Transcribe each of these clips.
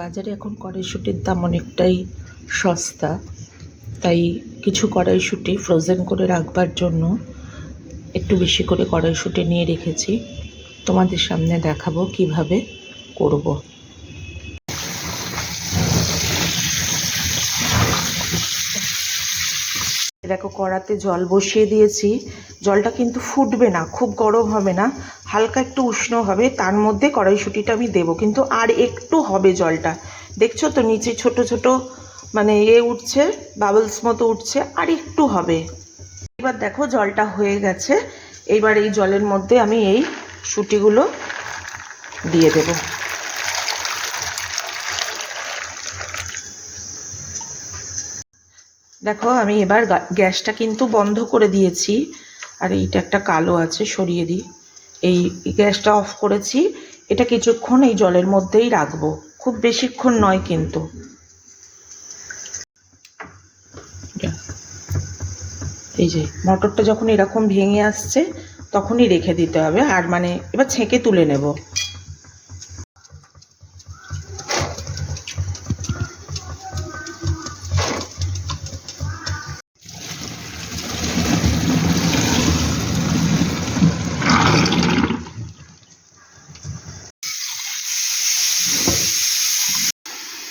বাজারে এখন কড়াইশুঁটির দাম অনেকটাই সস্তা তাই কিছু কড়াইশুঁটি ফ্রোজেন করে রাখবার জন্য একটু বেশি করে কড়াইশুঁটি নিয়ে রেখেছি তোমাদের সামনে দেখাবো কীভাবে করব। দেখো কড়াতে জল বসিয়ে দিয়েছি। জলটা কিন্তু ফুটবে না, খুব গরম হবে না, হালকা একটু উষ্ণ হবে, তার মধ্যে কড়াইশুঁটিটা আমি দেবো। কিন্তু আর একটু হবে জলটা। দেখছ তো নিচে ছোট ছোট মানে এ উঠছে বাবলস মতো উঠছে, আর একটু হবে। এবার দেখো জলটা হয়ে গেছে। এইবার এই জলের মধ্যে আমি এই শুটিগুলো দিয়ে দেবো। দেখো, আমি এবার গ্যাসটা কিন্তু বন্ধ করে দিয়েছি। আর এইটা একটা কালো আছে, সরিয়ে দিই। এই গ্যাসটা অফ করেছি। এটা কিছুক্ষণ এই জলের মধ্যেই রাখব। খুব বেশিক্ষণ নয় কিন্তু। এই যে, মটরটা যখন এরকম ভেঙে আসছে, তখনই রেখে দিতে হবে। আর মানে এবার ছেঁকে তুলে নেব।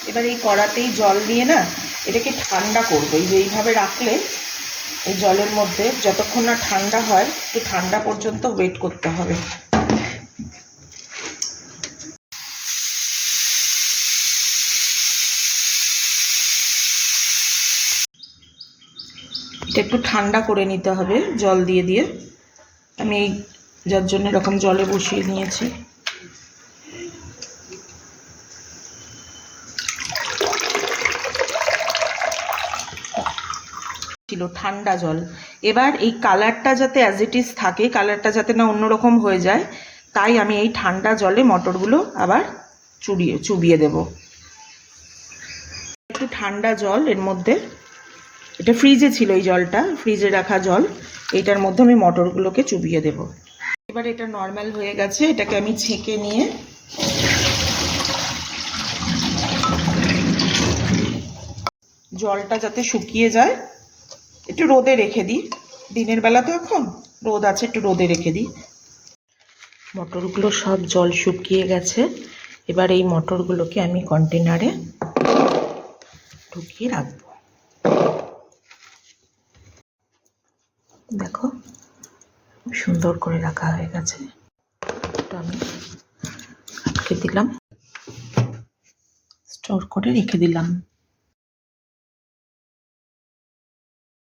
এবার এই কড়াতেই জল দিয়ে না এটাকে ঠান্ডা করব। এই যে এইভাবে রাখলে এই জলের মধ্যে যতক্ষণ না ঠান্ডা হয়, একটু ঠান্ডা পর্যন্ত ওয়েট করতে হবে। এটা একটু ঠান্ডা করে নিতে হবে, জল দিয়ে দিয়ে। আমি এই যার জন্য এরকম জলে বসিয়ে নিয়েছি। ছিল ঠান্ডা জল। এবার এই কালারটা যাতে অ্যাজ ইট ইজ থাকে, কালারটা যাতে না অন্যরকম হয়ে যায়, তাই আমি এই ঠান্ডা জলে মটরগুলো আবার চুড়িয়ে, চুবিয়ে দেব। একটু ঠান্ডা জল, এর মধ্যে এটা ফ্রিজে ছিল এই জলটা ফ্রিজে রাখা জল এইটার মধ্যে আমি মটরগুলোকে চুবিয়ে দেব। এবার এটা নর্মাল হয়ে গেছে, এটাকে আমি ছেঁকে নিয়ে জলটা যাতে শুকিয়ে যায় একটু রোদে রেখে দিই। দিনের বেলা তো এখন, রোদ আছে, একটু রোদে রেখে দিই। মটরগুলো সব জল শুকিয়ে গেছে। এবার এই মটরগুলোকে আমি কন্টেনারে ঢুকিয়ে রাখব। দেখো, সুন্দর করে রাখা হয়ে গেছে। আমি আটকে দিলাম। স্টোর করে রেখে দিলাম।